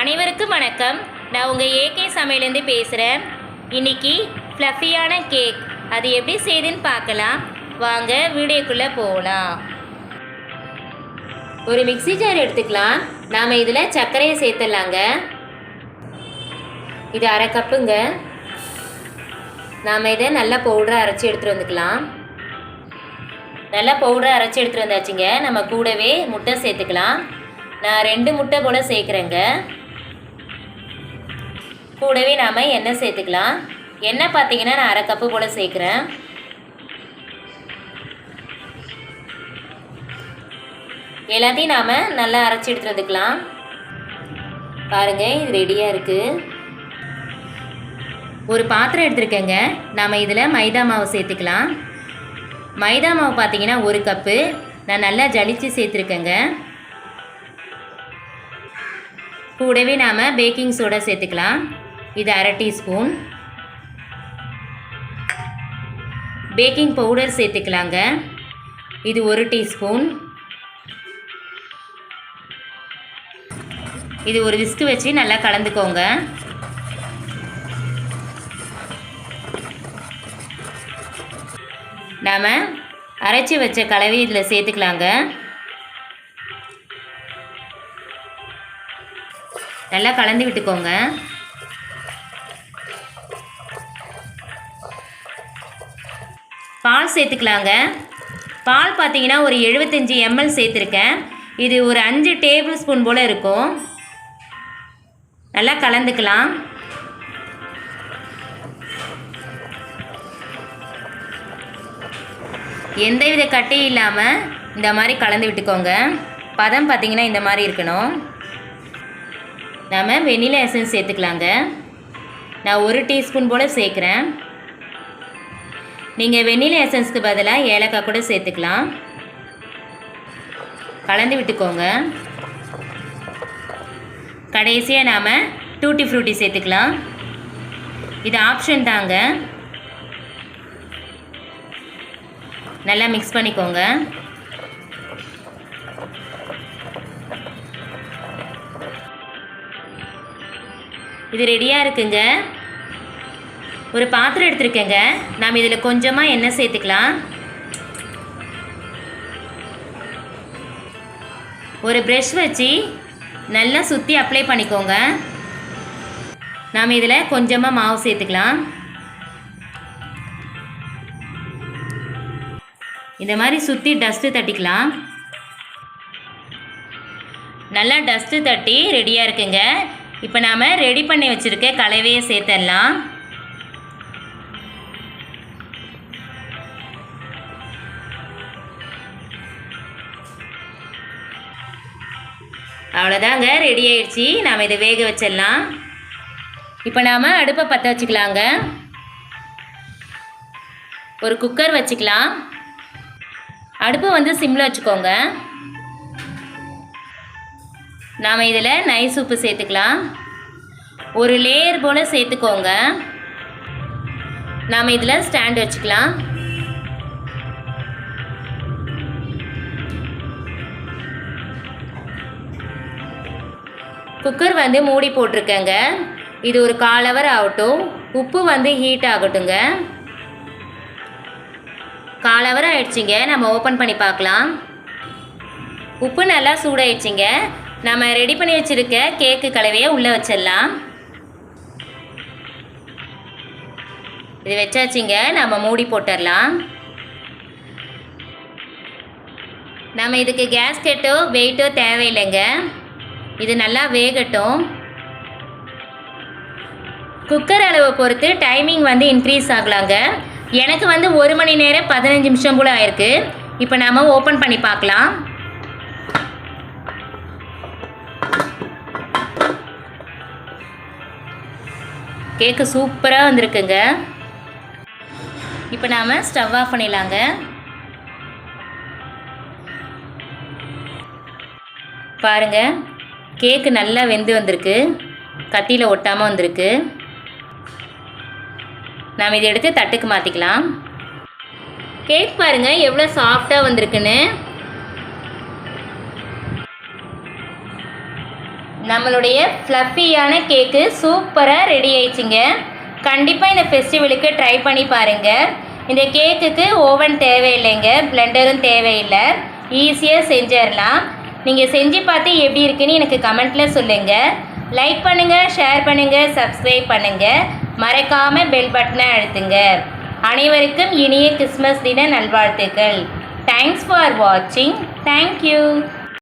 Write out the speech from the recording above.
அனைவருக்கும் வணக்கம். நான் உங்கள் ஏகே சமையலேருந்து பேசுகிறேன் இன்னைக்கு ஃப்ளஃபியான கேக் அது எப்படி செய்யுதுன்னு பார்க்கலாம். வாங்க வீடியோக்குள்ளே போகலாம் ஒரு மிக்ஸி ஜார் எடுத்துக்கலாம். நாம் இதில் சர்க்கரையை சேர்த்துடலாங்க. இது அரை கப்புங்க. நாம் இதை நல்லா பவுடரை அரைச்சி எடுத்துகிட்டு வந்துக்கலாம். நல்லா பவுடரை அரைச்சி எடுத்துகிட்டு வந்தாச்சுங்க. நம்ம கூடவே முட்டை சேர்த்துக்கலாம். நான் ரெண்டு முட்டை போல் சேர்க்குறேங்க. கூடவே நாம் எண்ணெய் சேர்த்துக்கலாம். எண்ணெய் பார்த்தீங்கன்னா நான் அரை கப்பு போல் சேர்க்குறேன். எல்லாத்தையும் நாம் நல்லா அரைச்சி எடுத்துட்டு வந்துக்கலாம். பாருங்கள் இது ரெடியாக இருக்குது ஒரு பாத்திரம் எடுத்துருக்கேங்க. நாம் இதில் மைதா மாவு சேர்த்துக்கலாம். மைதா மாவு பார்த்தீங்கன்னா ஒரு கப்பு. நான் நல்லா ஜலித்து சேர்த்துருக்கேங்க. கூடவே நாம் பேக்கிங் சோடா சேர்த்துக்கலாம். இது அரை டீஸ்பூன். பேக்கிங் பவுடர் சேர்த்துக்கலாங்க. இது ஒரு டீஸ்பூன். இது ஒரு விஸ்கு வச்சு நல்லா கலந்துக்கோங்க. நாம் அரைச்சி வச்ச கலவை இதில் சேர்த்துக்கலாங்க. நல்லா கலந்து விட்டுக்கோங்க. பால் சேர்த்துக்கலாங்க. பால் பார்த்தீங்கன்னா ஒரு எழுபத்தஞ்சி எம்எல் சேர்த்துருக்கேன். இது ஒரு அஞ்சு டேபிள் ஸ்பூன் போல் இருக்கும். நல்லா கலந்துக்கலாம். எந்தவித கட்டியும் இல்லாமல் இந்த மாதிரி கலந்து விட்டுக்கோங்க. பதம் பார்த்தீங்கன்னா இந்த மாதிரி இருக்கணும். நாம் வெண்ணிலா எசன்ஸ் சேர்த்துக்கலாங்க. நான் ஒரு டீஸ்பூன் போல் சேர்க்குறேன். நீங்கள் வெண்ணிலை எசன்ஸ்க்கு பதிலாக ஏலக்காய் கூட சேர்த்துக்கலாம். கலந்து விட்டுக்கோங்க. கடைசியாக நாம் டூட்டி ஃப்ரூட்டி சேர்த்துக்கலாம். இது ஆப்ஷன் தாங்க. நல்லா மிக்ஸ் பண்ணிக்கோங்க. இது ரெடியாக இருக்குங்க. ஒரு பாத்திரம் எடுத்துருக்கேங்க. நாம் இதில் கொஞ்சமாக எண்ணெய் சேர்த்துக்கலாம். ஒரு ப்ரெஷ் வச்சு நல்லா சுற்றி அப்ளை பண்ணிக்கோங்க. நாம் இதில் கொஞ்சமாக மாவு சேர்த்துக்கலாம். இந்த மாதிரி சுற்றி டஸ்ட்டு தட்டிக்கலாம். நல்லா டஸ்ட்டு தட்டி ரெடியாக இருக்குங்க. இப்போ நாம் ரெடி பண்ணி வச்சுருக்க கலவையை சேர்த்துடலாம் அவ்வளோதாங்க ரெடி ஆயிடுச்சு. நாம் இதை வேக வச்சிடலாம். இப்போ நாம் அடுப்பை பற்ற வச்சுக்கலாங்க. ஒரு குக்கர் வச்சுக்கலாம். அடுப்பை வந்து சிம்மில் வச்சுக்கோங்க. நாம் இதில் நைஸ் உப்பு சேர்த்துக்கலாம். ஒரு லேயர் போல் சேர்த்துக்கோங்க. நாம் இதில் ஸ்டாண்ட் வச்சுக்கலாம். குக்கர் வந்து மூடி போட்டிருக்கேங்க. இது ஒரு கால் ஹவர் ஆகட்டும். உப்பு வந்து ஹீட் ஆகட்டுங்க. கால் ஹவர் ஆயிடுச்சுங்க. நம்ம ஓப்பன் பண்ணி பார்க்கலாம். உப்பு நல்லா சூடாயிடுச்சுங்க. நம்ம ரெடி பண்ணி வச்சுருக்க கேக்கு கலவையை உள்ளே வச்சிடலாம். இது வச்சாச்சுங்க. நம்ம மூடி போட்டுடலாம். நம்ம இதுக்கு கேஸ்கெட்டோ வெயிட்டோ தேவையில்லைங்க. இது நல்லா வேகட்டும். குக்கர் அளவை பொறுத்து டைமிங் வந்து இன்க்ரீஸ் ஆகலாங்க. எனக்கு வந்து ஒரு மணி நேரம் பதினஞ்சு நிமிஷம் கூட ஆயிருக்கு. இப்போ நாம் ஓப்பன் பண்ணி பார்க்கலாம். கேக்கு சூப்பராக வந்திருக்குங்க. இப்போ நாம் ஸ்டவ் ஆஃப் பண்ணிடலாங்க. பாருங்க. கேக்கு நல்லா வெந்து வந்திருக்கு. கத்தியில் ஒட்டாமல் வந்திருக்கு. நாம் இதை எடுத்து தட்டுக்கு மாற்றிக்கலாம் கேக் பாருங்கள் எவ்வளோ சாஃப்டாக வந்திருக்குன்னு. நம்மளுடைய ஃப்ளஃபியான கேக்கு சூப்பராக ரெடி ஆயிடுச்சுங்க. கண்டிப்பாக இந்த ஃபெஸ்டிவலுக்கு ட்ரை பண்ணி பாருங்கள் இந்த கேக்குக்கு ஓவன் தேவையில்லைங்க பிளெண்டரும் தேவையில்லை. ஈஸியாக செஞ்சிடலாம். நீங்கள் செஞ்சு பார்த்து எப்படி இருக்குன்னு எனக்கு கமெண்ட்டில் சொல்லுங்கள் லைக் பண்ணுங்கள் ஷேர் பண்ணுங்கள் சப்ஸ்கிரைப் பண்ணுங்கள் மறக்காமல் பெல் பட்டனை அழுத்துங்க. அனைவருக்கும் இனிய கிறிஸ்மஸ் தின நல்வாழ்த்துக்கள். தேங்க்ஸ் ஃபார் வாட்சிங் தேங்க்யூ